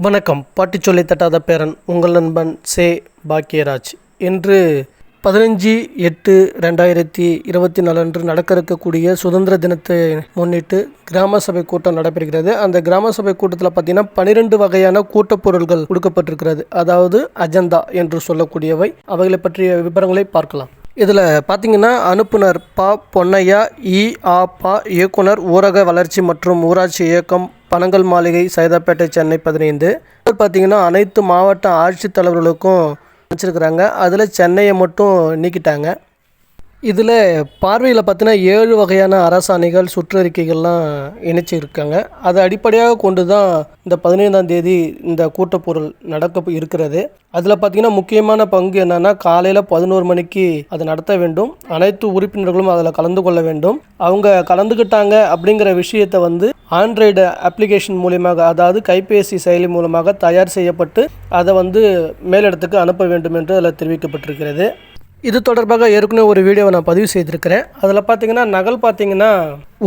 வணக்கம். பாட்டி சொல்லி தட்டாத பேரன் உங்கள் நண்பன் சே. பாக்கியராஜ். இன்று பதினஞ்சு எட்டு ரெண்டாயிரத்தி இருபத்தி நாலு அன்று நடக்க இருக்கக்கூடிய சுதந்திர தினத்தை முன்னிட்டு கிராம சபை கூட்டம் நடைபெறுகிறது. அந்த கிராம சபை கூட்டத்தில் பார்த்தீங்கன்னா பன்னிரெண்டு வகையான கூட்டப் பொருள்கள் கொடுக்கப்பட்டிருக்கிறது. அதாவது அஜந்தா என்று சொல்லக்கூடியவை. அவைகளை பற்றிய விவரங்களை பார்க்கலாம். இதில் பார்த்தீங்கன்னா அனுப்புனர் ப பொன்னையா இ ஆ பா இயக்குனர் ஊரக வளர்ச்சி மற்றும் ஊராட்சி இயக்கம் பனங்கல் மாளிகை சைதாப்பேட்டை சென்னை பதினைந்து. பார்த்தீங்கன்னா அனைத்து மாவட்ட ஆட்சித்தலைவர்களுக்கும் வச்சுருக்குறாங்க அதில் சென்னையை மட்டும் நீக்கிட்டாங்க. இதில் பார்வையில் பார்த்தீங்கன்னா ஏழு வகையான அரசாணைகள் சுற்றறிக்கைகள்லாம் இணைச்சிருக்காங்க. அதை அடிப்படையாக கொண்டு தான் இந்த பதினைந்தாம் தேதி இந்த கூட்டப்பொருள் நடக்க இருக்கிறது. அதில் பார்த்தீங்கன்னா முக்கியமான பங்கு என்னென்னா காலையில் பதினோரு மணிக்கு அதை நடத்த வேண்டும். அனைத்து உறுப்பினர்களும் அதில் கலந்து கொள்ள வேண்டும். அவங்க கலந்துக்கிட்டாங்க அப்படிங்கிற விஷயத்தை வந்து ஆண்ட்ராய்டு அப்ளிகேஷன் மூலியமாக அதாவது கைபேசி செயலி மூலமாக தயார் செய்யப்பட்டு அதை வந்து மேலிடத்துக்கு அனுப்ப வேண்டும் என்று அதில் தெரிவிக்கப்பட்டிருக்கிறது. இது தொடர்பாக ஏற்கனவே ஒரு வீடியோவை நான் பதிவு செய்திருக்கிறேன். அதில் பார்த்தீங்கன்னா நகல் பார்த்தீங்கன்னா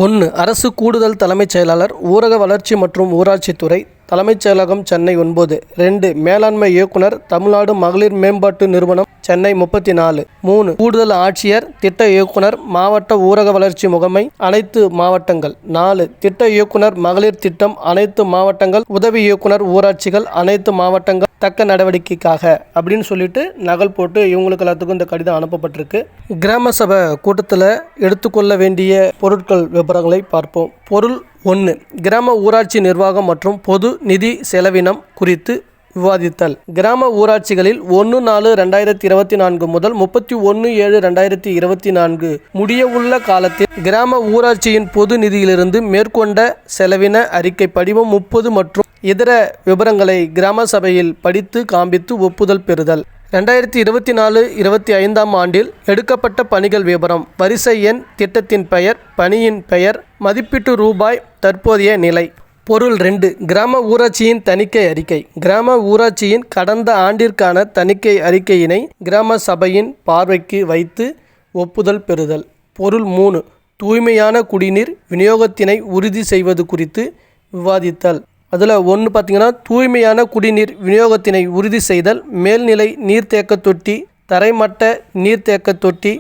ஒன்று அரசு கூடுதல் தலைமைச் செயலாளர் ஊரக வளர்ச்சி மற்றும் ஊராட்சித்துறை தலைமைச் செயலகம் சென்னை ஒன்பது. ரெண்டு மேலாண்மை இயக்குனர் தமிழ்நாடு மகளிர் மேம்பாட்டு நிறுவனம் சென்னை முப்பத்தி நாலு மூணு கூடுதல் ஆட்சியர் திட்ட இயக்குனர் மாவட்ட ஊரக வளர்ச்சி முகமை அனைத்து மாவட்டங்கள். நாலு திட்ட இயக்குனர் மகளிர் திட்டம் அனைத்து மாவட்டங்கள் உதவி இயக்குனர் ஊராட்சிகள் அனைத்து மாவட்டங்கள் தக்க நடவடிக்கைக்காக. அப்படின்னு சொல்லிட்டு நகல் போட்டு இவங்களுக்கு எல்லாத்துக்கும் இந்த கடிதம் அனுப்பப்பட்டிருக்கு. கிராம சபை கூட்டத்தில் எடுத்துக்கொள்ள வேண்டிய பொருட்கள் விவரங்களை பார்ப்போம். பொருள் ஒன்று கிராம ஊராட்சி நிர்வாகம் மற்றும் பொது நிதி செலவினம் குறித்து விவாதித்தல். கிராம ஊராட்சிகளில் ஒன்று நாலு ரெண்டாயிரத்தி இருபத்தி நான்கு முதல் முப்பத்தி ஒன்று ஏழு ரெண்டாயிரத்தி இருபத்தி நான்கு முடியவுள்ள காலத்தில் கிராம ஊராட்சியின் பொது நிதியிலிருந்து மேற்கொண்ட செலவின அறிக்கை படிவம் முப்பது மற்றும் இதர விவரங்களை கிராம சபையில் படித்து காண்பித்து ஒப்புதல் பெறுதல். ரெண்டாயிரத்தி இருபத்தி நாலு இருபத்தி ஐந்தாம் ஆண்டில் எடுக்கப்பட்ட பணிகள் விவரம் வரிசை எண் திட்டத்தின் பெயர் பணியின் பெயர் மதிப்பீட்டு ரூபாய் தற்போதைய நிலை. பொருள் ரெண்டு கிராம ஊராட்சியின் தணிக்கை அறிக்கை. கிராம ஊராட்சியின் கடந்த ஆண்டிற்கான தணிக்கை அறிக்கையினை கிராம சபையின் பார்வைக்கு வைத்து ஒப்புதல் பெறுதல். பொருள் மூணு தூய்மையான குடிநீர் விநியோகத்தினை உறுதி செய்வது குறித்து விவாதித்தல். அதில் ஒன்று பார்த்தீங்கன்னா தூய்மையான குடிநீர் விநியோகத்தினை உறுதி செய்தல் மேல்நிலை நீர்த்தேக்க தொட்டி தரைமட்ட நீர்த்தேக்க தொட்டி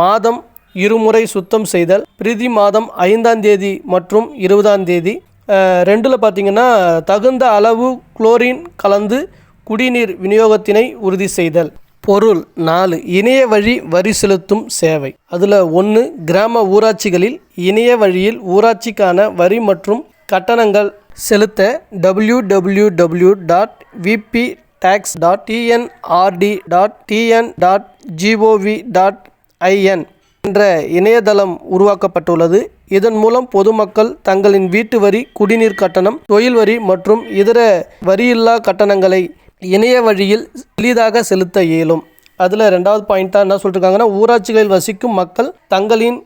மாதம் இருமுறை சுத்தம் செய்தல் பிரதி மாதம் ஐந்தாம் தேதி மற்றும் இருபதாம் தேதி. ரெண்டில் பார்த்திங்கன்னா தகுந்த அளவு குளோரின் கலந்து குடிநீர் விநியோகத்தினை உறுதி செய்தல். பொருள் நாலு இணைய வழி வரி செலுத்தும் சேவை. அதில் ஒன்று கிராம ஊராட்சிகளில் இணைய வழியில் ஊராட்சிக்கான வரி மற்றும் கட்டணங்கள் செலுத்த W W W dot VP tax dot TNRD dot TN dot GOV dot IN என்ற இணையதளம் உருவாக்கப்பட்டுள்ளது. இதன் மூலம் பொதுமக்கள் தங்களின் வீட்டு வரி குடிநீர் கட்டணம் தொழில் வரி மற்றும் இதர வரியில்லா கட்டணங்களை இணைய வழியில் எளிதாக செலுத்த இயலும். அதில் ரெண்டாவது பாயிண்ட்டாக என்ன சொல்லியிருக்காங்கன்னா ஊராட்சிகளில் வசிக்கும் மக்கள் தங்களின்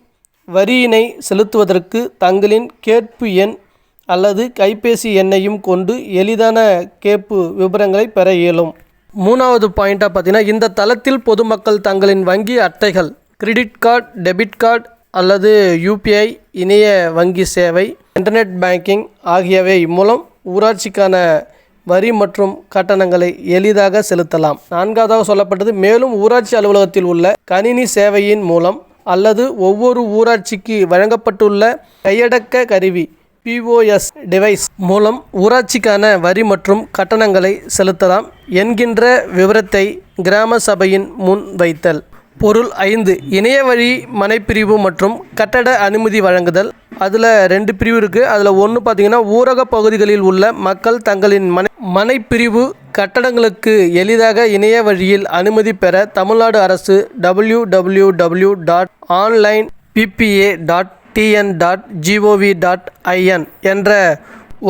வரியினை செலுத்துவதற்கு தங்களின் கேட்பு எண் அல்லது கைபேசி எண்ணையும் கொண்டு எளிதான கேப்பு விவரங்களை பெற இயலும். மூணாவது பாயிண்ட்டாக பார்த்தீங்கன்னா இந்த தளத்தில் பொதுமக்கள் தங்களின் வங்கி அட்டைகள் கிரெடிட் கார்டு டெபிட் கார்டு அல்லது யூபிஐ இணைய வங்கி சேவை இன்டர்நெட் பேங்கிங் ஆகியவை மூலம் ஊராட்சிக்கான வரி மற்றும் கட்டணங்களை எளிதாக செலுத்தலாம். நான்காவதாக சொல்லப்பட்டது மேலும் ஊராட்சி அலுவலகத்தில் உள்ள கணினி சேவையின் மூலம் அல்லது ஒவ்வொரு ஊராட்சிக்கு வழங்கப்பட்டுள்ள கையடக்க கருவி பிஓஎஸ் டிவைஸ் மூலம் ஊராட்சிக்கான வரி மற்றும் கட்டணங்களை செலுத்தலாம் என்கின்ற விவரத்தை கிராம சபையின் முன் வைத்தல். பொருள் ஐந்து இணைய வழி மனைப்பிரிவு மற்றும் கட்டட அனுமதி வழங்குதல். அதில் ரெண்டு பிரிவு இருக்குது அதில் ஒன்று பார்த்தீங்கன்னா ஊரக பகுதிகளில் உள்ள மக்கள் தங்களின் மனை மனைப்பிரிவு கட்டடங்களுக்கு எளிதாக இணைய வழியில் அனுமதி பெற தமிழ்நாடு அரசு W W W dot online BPA dot TN dot GOV dot IN என்ற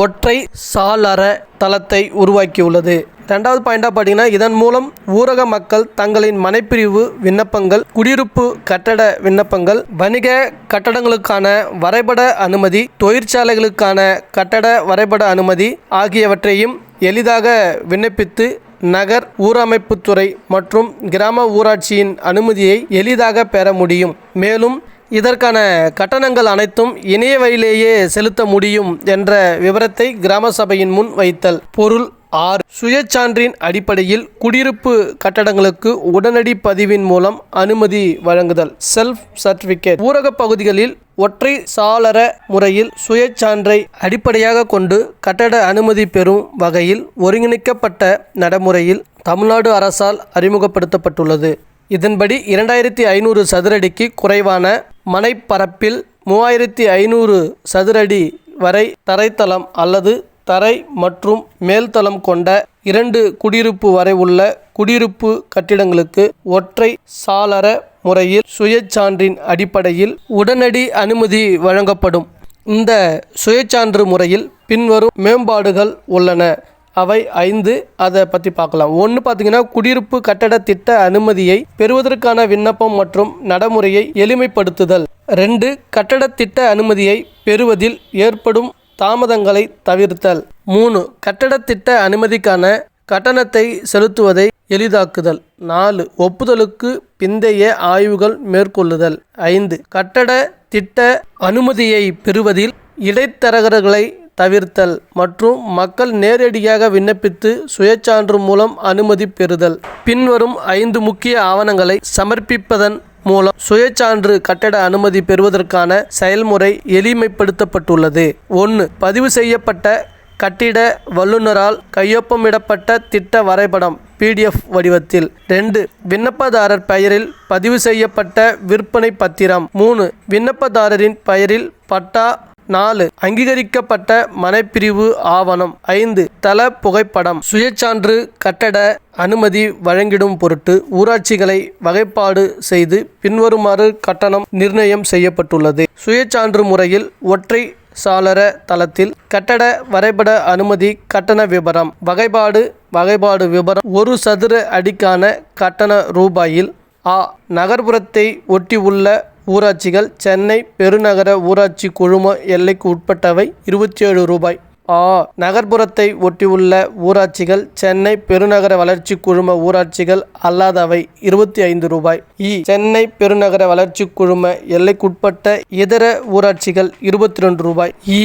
ஒற்றை சாளர தளத்தை உருவாக்கியுள்ளது. ரெண்டாவது பாயிண்டாக பார்த்தீங்கன்னா இதன் மூலம் ஊரக மக்கள் தங்களின் மனைப்பிரிவு விண்ணப்பங்கள் குடியிருப்பு கட்டட விண்ணப்பங்கள் வணிக கட்டடங்களுக்கான வரைபட அனுமதி தொழிற்சாலைகளுக்கான கட்டட வரைபட அனுமதி ஆகியவற்றையும் எளிதாக விண்ணப்பித்து நகர் ஊரமைப்புத்துறை மற்றும் கிராம ஊராட்சியின் அனுமதியை எளிதாக பெற முடியும். மேலும் இதற்கான கட்டணங்கள் அனைத்தும் இணைய வழியிலேயே செலுத்த முடியும் என்ற விவரத்தை கிராம சபையின் முன் வைத்தல். பொருள் ஆறு. சுயச்சான்றின் அடிப்படையில் குடியிருப்பு கட்டடங்களுக்கு உடனடி பதிவின் மூலம் அனுமதி வழங்குதல். செல்ஃப் சர்டிபிகேட் ஊரக பகுதிகளில் ஒற்றை சாளர முறையில் சுயச்சான்றை அடிப்படையாக கொண்டு கட்டட அனுமதி பெறும் வகையில் ஒருங்கிணைக்கப்பட்ட நடைமுறையில் தமிழ்நாடு அரசால் அறிமுகப்படுத்தப்பட்டுள்ளது. இதன்படி இரண்டாயிரத்தி ஐநூறு சதுரடிக்கு குறைவான மனைப்பரப்பில் மூவாயிரத்தி ஐநூறு சதுரடி வரை தரைத்தளம் அல்லது தரை மற்றும் மேல்தளம் கொண்ட இரண்டு குடியிருப்பு வரை உள்ள குடியிருப்பு கட்டிடங்களுக்கு ஒற்றை சாளர முறையில் சுயச்சான்றின் அடிப்படையில் உடனடி அனுமதி வழங்கப்படும். இந்த சுயச்சான்று முறையில் பின்வரும் மேம்பாடுகள் உள்ளன. அவை ஐந்து அதை பற்றி பார்க்கலாம். ஒன்று பார்த்தீங்கன்னா குடியிருப்பு கட்டட திட்ட அனுமதியை பெறுவதற்கான விண்ணப்பம் மற்றும் நடைமுறையை எளிமைப்படுத்துதல். ரெண்டு கட்டட திட்ட அனுமதியை பெறுவதில் ஏற்படும் தாமதங்களை தவிர்த்தல். மூணு கட்டட திட்ட அனுமதிக்கான கட்டணத்தை செலுத்துவதை எளிதாக்குதல். நாலு ஒப்புதலுக்கு பிந்தைய ஆய்வுகள் மேற்கொள்ளுதல். ஐந்து கட்டட திட்ட அனுமதியை பெறுவதில் இடைத்தரகர்களை தவிர்த்தல் மற்றும் மக்கள் நேரடியாக விண்ணப்பித்து சுயச்சான்று மூலம் அனுமதி பெறுதல். பின்வரும் ஐந்து முக்கிய ஆவணங்களை சமர்ப்பிப்பதன் மூலம் சுயச்சான்று கட்டட அனுமதி பெறுவதற்கான செயல்முறை எளிமைப்படுத்தப்பட்டுள்ளது. ஒன்று பதிவு செய்யப்பட்ட கட்டிட வல்லுநரால் கையொப்பமிடப்பட்ட திட்ட வரைபடம் பிடிஎஃப் வடிவத்தில். ரெண்டு விண்ணப்பதாரர் பெயரில் பதிவு செய்யப்பட்ட விற்பனை பத்திரம். மூணு விண்ணப்பதாரரின் பெயரில் பட்டா நாலு. அங்கீகரிக்கப்பட்ட மனைப்பிரிவு ஆவணம் ஐந்து. தல புகைப்படம். சுயச்சான்று கட்டட அனுமதி வழங்கிடும் பொருட்டு ஊராட்சிகளை வகைப்பாடு செய்து பின்வருமாறு கட்டணம் நிர்ணயம் செய்யப்பட்டுள்ளது. சுயச்சான்று முறையில் ஒற்றை சாளர தளத்தில் கட்டட வரைபட அனுமதி கட்டண விபரம் வகைப்பாடு வகைப்பாடு விபரம் ஒரு சதுர அடிக்கான கட்டண ரூபாயில் ஆ நகர்ப்புறத்தை ஒட்டியுள்ள ஊராட்சிகள் சென்னை பெருநகர ஊராட்சி குழும எல்லைக்கு உட்பட்டவை இருபத்தி ஏழு ரூபாய். ஆ நகர்ப்புறத்தை ஒட்டியுள்ள ஊராட்சிகள் சென்னை பெருநகர வளர்ச்சி குழும ஊராட்சிகள் அல்லாதவை இருபத்தி ஐந்து ரூபாய். இ சென்னை பெருநகர வளர்ச்சி குழும எல்லைக்குட்பட்ட இதர ஊராட்சிகள் இருபத்தி ரெண்டு ரூபாய். இ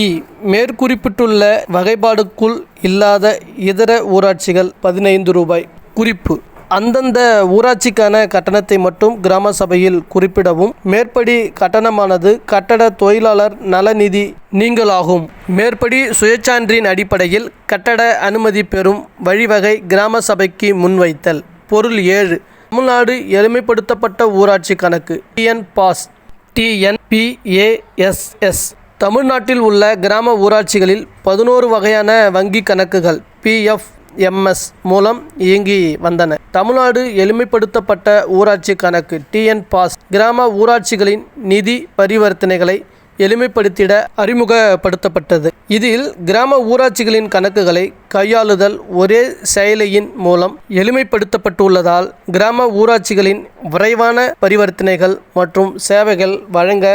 மேற்குறிப்பிட்டுள்ள வகைப்பாடுக்குள் இல்லாத இதர ஊராட்சிகள் பதினைந்து ரூபாய். குறிப்பு அந்தந்த ஊராட்சிக்கான கட்டணத்தை மட்டும் கிராம சபையில் குறிப்பிடவும் மேற்படி கட்டணமானது கட்டட தொழிலாளர் நலநிதி நீங்களாகும். மேற்படி சுயச்சான்றின் அடிப்படையில் கட்டட அனுமதி பெறும் வழிவகை கிராம சபைக்கு முன்வைத்தல். பொருள் ஏழு. தமிழ்நாடு எளிமைப்படுத்தப்பட்ட ஊராட்சி கணக்கு. TN pass. டிஎன்பிஏஎஸ்எஸ். தமிழ்நாட்டில் உள்ள கிராம ஊராட்சிகளில் பதினோரு வகையான வங்கி கணக்குகள். பிஎஃப் எம்எஸ் மூலம் இயங்கி வந்தன. தமிழ்நாடு எளிமைப்படுத்தப்பட்ட ஊராட்சி கணக்கு டிஎன் பாஸ் கிராம ஊராட்சிகளின் நிதி பரிவர்த்தனைகளை எளிமைப்படுத்திட அறிமுகப்படுத்தப்பட்டது. இதில் கிராம ஊராட்சிகளின் கணக்குகளை கையாளுதல் ஒரே செயலியின் மூலம் எளிமைப்படுத்தப்பட்டுள்ளதால் கிராம ஊராட்சிகளின் விரைவான பரிவர்த்தனைகள் மற்றும் சேவைகள் வழங்க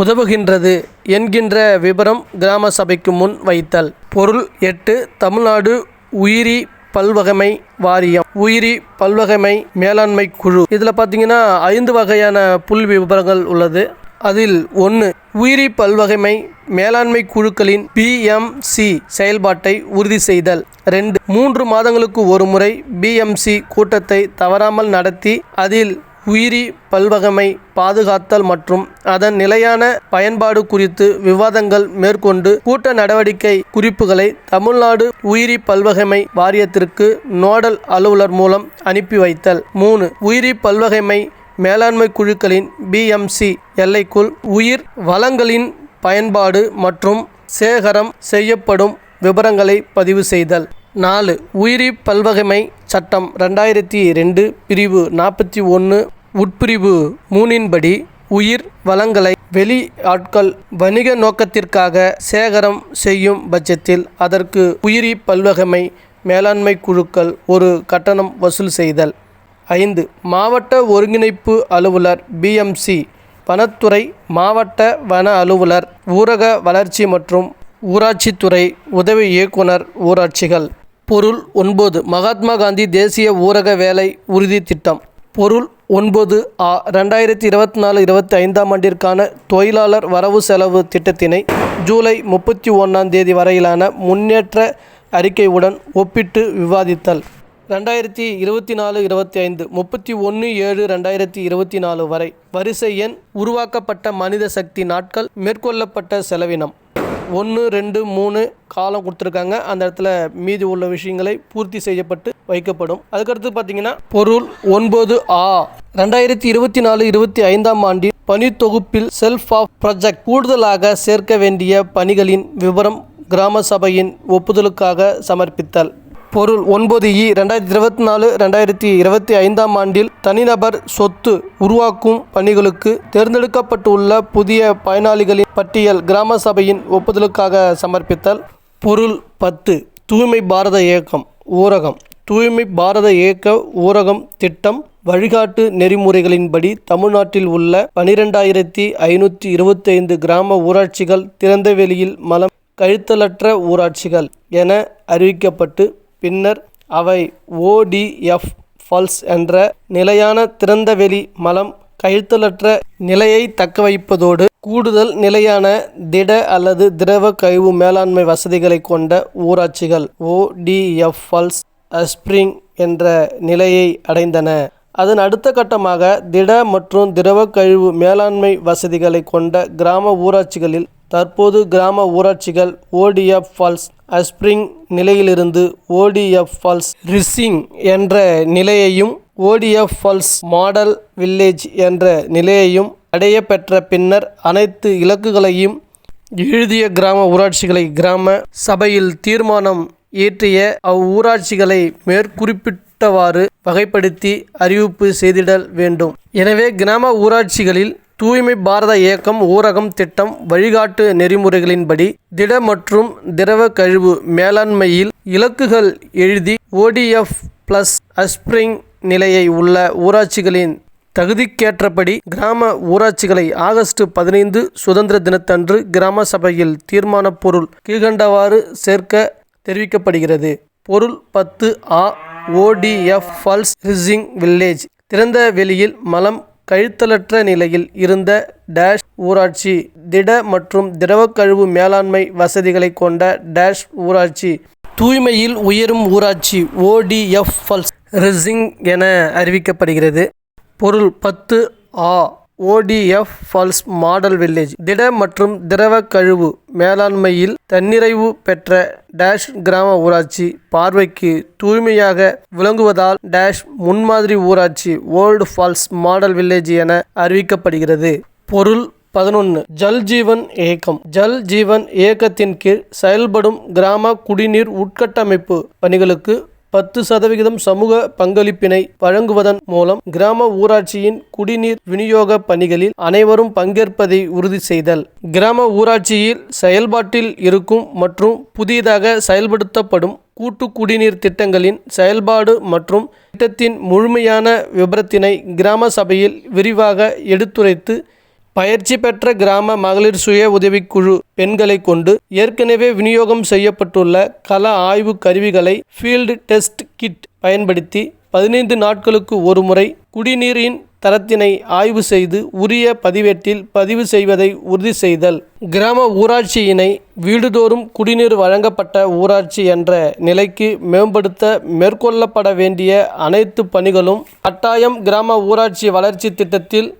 உதவுகின்றது என்கின்ற விபரம் கிராம சபைக்கு முன் வைத்தல். பொருள் எட்டு தமிழ்நாடு உயிரி பல்வகைமை வாரியம் உயிரி பல்வகைமை மேலாண்மை குழு. இதில் பார்த்தீங்கன்னா ஐந்து வகையான புல் விவரங்கள் உள்ளது. அதில் ஒன்று உயிரி பல்வகைமை மேலாண்மை குழுக்களின் பிஎம்சி செயல்பாட்டை உறுதி செய்தல். ரெண்டு மூன்று மாதங்களுக்கு ஒரு முறை பிஎம்சி கூட்டத்தை தவறாமல் நடத்தி அதில் உயிரி பல்வகைமை பாதுகாத்தல் மற்றும் அதன் நிலையான பயன்பாடு குறித்து விவாதங்கள் மேற்கொண்டு கூட்ட நடவடிக்கை குறிப்புகளை தமிழ்நாடு உயிரி பல்வகைமை வாரியத்திற்கு நோடல் அலுவலர் மூலம் அனுப்பி வைத்தல். மூணு உயிரி பல்வகைமை மேலாண்மை குழுக்களின் பிஎம்சி எல்லைக்குள் உயிர் வளங்களின் பயன்பாடு மற்றும் சேகரம் செய்யப்படும் விவரங்களை பதிவு செய்தல். நாலு. உயிரி பல்வகைமை சட்டம் ரெண்டாயிரத்தி ரெண்டு பிரிவு நாற்பத்தி ஒன்று உட்பிரிவு மூணின்படி உயிர் வளங்களை வெளி ஆட்கள் வணிக நோக்கத்திற்காக சேகரம் செய்யும் பட்சத்தில் அதற்கு உயிரி பல்வகைமை மேலாண்மை குழுக்கள் ஒரு கட்டணம் வசூல் செய்தல். ஐந்து. மாவட்ட ஒருங்கிணைப்பு அலுவலர் பிஎம்சி வனத்துறை மாவட்ட வன அலுவலர் ஊரக வளர்ச்சி மற்றும் ஊராட்சித்துறை உதவி இயக்குனர் ஊராட்சிகள். பொருள் ஒன்பது. மகாத்மா காந்தி தேசிய ஊரக வேலை உறுதி திட்டம். பொருள் ஒன்பது ஆ ரெண்டாயிரத்தி இருபத்தி நாலு இருபத்தி ஐந்தாம் ஆண்டிற்கான தொழிலாளர் வரவு செலவு திட்டத்தினை ஜூலை முப்பத்தி ஒன்றாம் தேதி வரையிலான முன்னேற்ற அறிக்கையுடன் ஒப்பிட்டு விவாதித்தல். ரெண்டாயிரத்தி இருபத்தி நாலு இருபத்தி ஐந்து முப்பத்தி ஒன்று ஏழு ரெண்டாயிரத்தி இருபத்தி நாலு வரை வரிசை எண் உருவாக்கப்பட்ட மனித சக்தி நாட்கள் மேற்கொள்ளப்பட்ட செலவினம். ஒன்று ரெண்டு மூணு காலம் கொடுத்துருக்காங்க. அந்த இடத்துல மீதி உள்ள விஷயங்களை பூர்த்தி செய்யப்பட்டு வைக்கப்படும். அதுக்கடுத்து பார்த்தீங்கன்னா பொருள் ஒன்பது ஆ. ரெண்டாயிரத்தி இருபத்தி நாலு இருபத்தி ஐந்தாம் ஆண்டில் பணி தொகுப்பில் செல்ஃப் ஆஃப் ப்ரொஜெக்ட் கூடுதலாக சேர்க்க வேண்டிய பணிகளின் விவரம் கிராம சபையின் ஒப்புதலுக்காக சமர்ப்பித்தல். பொருள் ஒன்பது இ ரெண்டாயிரத்தி இருபத்தி நாலு ரெண்டாயிரத்தி இருபத்தி ஐந்தாம் ஆண்டில் தனிநபர் சொத்து உருவாக்கும் பணிகளுக்கு தேர்ந்தெடுக்கப்பட்டுள்ள புதிய பயனாளிகளின் பட்டியல் கிராம சபையின் ஒப்புதலுக்காக சமர்ப்பித்தல். பொருள் பத்து தூய்மை பாரத இயக்கம் ஊரகம். தூய்மை பாரத இயக்க ஊரகம் திட்டம் வழிகாட்டு நெறிமுறைகளின்படி தமிழ்நாட்டில் உள்ள பனிரெண்டாயிரத்தி ஐநூற்றி இருபத்தைந்து கிராம ஊராட்சிகள் திறந்தவெளியில் மலம் கழித்தலற்ற ஊராட்சிகள் என அறிவிக்கப்பட்டு பின்னர் அவை ஓடிஎஃப் பல்ஸ் என்ற நிலையான திறந்தவெளி மலம் கழுத்தலற்ற நிலையை தக்கவைப்பதோடு கூடுதல் நிலையான திட அல்லது திரவ கழிவு மேலாண்மை வசதிகளை கொண்ட ஊராட்சிகள் ஓடிஎஃப் ஃபல்ஸ் அஸ்பிரிங் என்ற நிலையை அடைந்தன. அதன் அடுத்த கட்டமாக திட மற்றும் திரவ கழிவு மேலாண்மை வசதிகளை கொண்ட கிராம ஊராட்சிகளில் தற்போது கிராம ஊராட்சிகள் ஓடிஎஃப் ஃபால்ஸ் அஸ்பிரிங் நிலையிலிருந்து ஓடிஎஃப் ஃபால்ஸ் ரிசிங் என்ற நிலையையும் ஓடிஎஃப் ஃபால்ஸ் மாடல் வில்லேஜ் என்ற நிலையையும் அடைய பெற்ற பின்னர் அனைத்து இலக்குகளையும் எழுதிய கிராம ஊராட்சிகளை கிராம சபையில் தீர்மானம் இயற்றிய அவ்வூராட்சிகளை மேற்குறிப்பிட்டவாறு வகைப்படுத்தி அறிவிப்பு செய்திடல் வேண்டும். எனவே கிராம ஊராட்சிகளில் தூய்மை பாரத இயக்கம் ஊரகம் திட்டம் வழிகாட்டு நெறிமுறைகளின்படி திட மற்றும் திரவ கழிவு மேலாண்மையில் இலக்குகள் எழுதி ஓடிஎஃப் பிளஸ் அஸ்பிரிங் நிலையை உள்ள ஊராட்சிகளின் தகுதிக்கேற்றபடி கிராம ஊராட்சிகளை ஆகஸ்ட் பதினைந்து சுதந்திர தினத்தன்று கிராம சபையில் தீர்மான பொருள் கீழ்கண்டவாறு சேர்க்க தெரிவிக்கப்படுகிறது. பொருள் பத்து ஆ ஓடிஎஃப் ஃபால்ஸ் ஹிசிங் வில்லேஜ் திறந்த வெளியில் மலம் கழித்தலற்ற நிலையில் இருந்த டேஷ் ஊராட்சி திட மற்றும் திரவ கழிவு மேலாண்மை வசதிகளை கொண்ட டேஷ் ஊராட்சி தூய்மையில் உயரும் ஊராட்சி ஓடிஎஃப் ஃபல்ஸ் ரிசிங் என அறிவிக்கப்படுகிறது. பொருள் பத்து ஆ ஓடிஎஃப் ஃபால்ஸ் மாடல் வில்லேஜ் திட மற்றும் திரவ கழிவு மேலாண்மையில் தன்னிறைவு பெற்ற டேஷ் கிராம ஊராட்சி பார்வைக்கு தூய்மையாக விளங்குவதால் டேஷ் முன்மாதிரி ஊராட்சி ஓல்டு ஃபால்ஸ் மாடல் வில்லேஜ் என அறிவிக்கப்படுகிறது. பொருள் பதினொன்று ஜல் ஜீவன் இயக்கம். ஜல் ஜீவன் இயக்கத்தின் கீழ் செயல்படும் கிராம குடிநீர் உட்கட்டமைப்பு பணிகளுக்கு பத்து சதவிகிதம் சமூக பங்களிப்பினை வழங்குவதன் மூலம் கிராம ஊராட்சியின் குடிநீர் விநியோக பணிகளில் அனைவரும் பங்கேற்பதை உறுதி செய்தல். கிராம ஊராட்சியில் செயல்பாட்டில் இருக்கும் மற்றும் புதிதாக செயல்படுத்தப்படும் கூட்டு குடிநீர் திட்டங்களின் செயல்பாடு மற்றும் திட்டத்தின் முழுமையான விபரத்தினை கிராம சபையில் விரிவாக எடுத்துரைத்து பயிற்சி பெற்ற கிராம மகளிர் சுய உதவிக்குழு பெண்களை கொண்டு ஏற்கனவே விநியோகம் செய்யப்பட்டுள்ள கள ஆய்வு கருவிகளை ஃபீல்டு டெஸ்ட் கிட் பயன்படுத்தி பதினைந்து நாட்களுக்கு ஒரு முறை குடிநீரின் தரத்தினை ஆய்வு செய்து உரிய பதிவேட்டில் பதிவு செய்வதை உறுதி செய்தல். கிராம ஊராட்சியினை வீடுதோறும் குடிநீர் வழங்கப்பட்ட ஊராட்சி என்ற நிலைக்கு மேம்படுத்த மேற்கொள்ளப்பட வேண்டிய அனைத்து பணிகளும் கட்டாயம் கிராம ஊராட்சி வளர்ச்சி திட்டத்தில்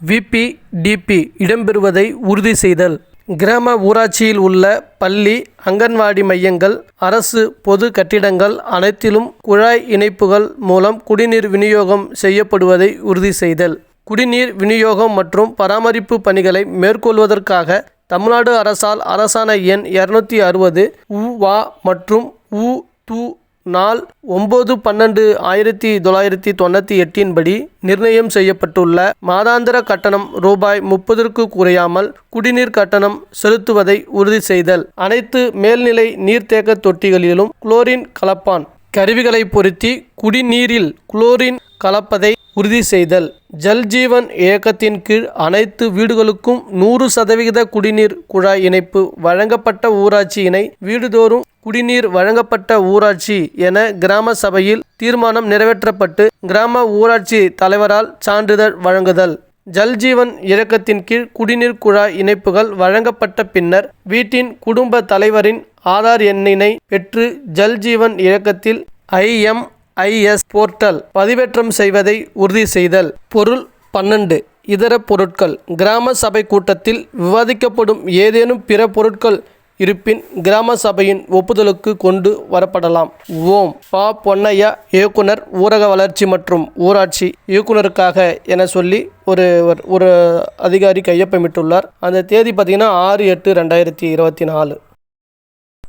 விபிடிபி இடம்பெறுவதை உறுதி செய்தல். கிராம ஊராட்சியில் உள்ள பள்ளி அங்கன்வாடி மையங்கள் அரசு பொது கட்டிடங்கள் அனைத்திலும் குழாய் இணைப்புகள் மூலம் குடிநீர் விநியோகம் செய்யப்படுவதை உறுதி செய்தல். குடிநீர் விநியோகம் மற்றும் பராமரிப்பு பணிகளை மேற்கொள்வதற்காக தமிழ்நாடு அரசால் அரசாணை எண் இரநூத்தி அறுபது உ வா மற்றும் உ து நாள் ஒம்பது பன்னெண்டு ஆயிரத்தி தொள்ளாயிரத்தி தொண்ணூற்றி எட்டின்படி நிர்ணயம் செய்யப்பட்டுள்ள மாதாந்திர கட்டணம் ரூபாய் முப்பதற்கு குறையாமல் குடிநீர் கட்டணம் செலுத்துவதை உறுதி செய்தல். அனைத்து மேல்நிலை நீர்த்தேக்க தொட்டிகளிலும் குளோரின் கலப்பான். கருவிகளை பொருத்தி குடிநீரில் குளோரின் கலப்பதை உறுதி செய்தல். ஜல்ஜீவன் இயக்கத்தின் கீழ் அனைத்து வீடுகளுக்கும் நூறு சதவிகித குடிநீர் குழாய் இணைப்பு வழங்கப்பட்ட ஊராட்சியினை வீடுதோறும் குடிநீர் வழங்கப்பட்ட ஊராட்சி என கிராம சபையில் தீர்மானம் நிறைவேற்றப்பட்டு கிராம ஊராட்சி தலைவரால் சான்றிதழ் வழங்குதல். ஜல்ஜீவன் இயக்கத்தின் கீழ் குடிநீர் குழாய் இணைப்புகள் வழங்கப்பட்ட பின்னர் வீட்டின் குடும்ப தலைவரின் ஆதார் எண்ணினை பெற்று ஜல்ஜீவன் இயக்கத்தில் ஐஎம் ஐஎஸ் போர்ட்டல் பதிவேற்றம் செய்வதை உறுதி செய்தல். பொருள் பன்னெண்டு. இதர பொருட்கள். கிராம சபை கூட்டத்தில் விவாதிக்கப்படும் ஏதேனும் பிற பொருட்கள் இருப்பின் கிராம சபையின் ஒப்புதலுக்கு கொண்டு வரப்படலாம். ஓம். பா. பொன்னையா இயக்குனர் ஊரக வளர்ச்சி மற்றும் ஊராட்சி இயக்குனருக்காக என சொல்லி ஒரு ஒரு- ஒரு அதிகாரி கையொப்பமிட்டுள்ளார். அந்த தேதி பார்த்தீங்கன்னா ஆறு எட்டு ரெண்டாயிரத்தி இருபத்தி நாலு.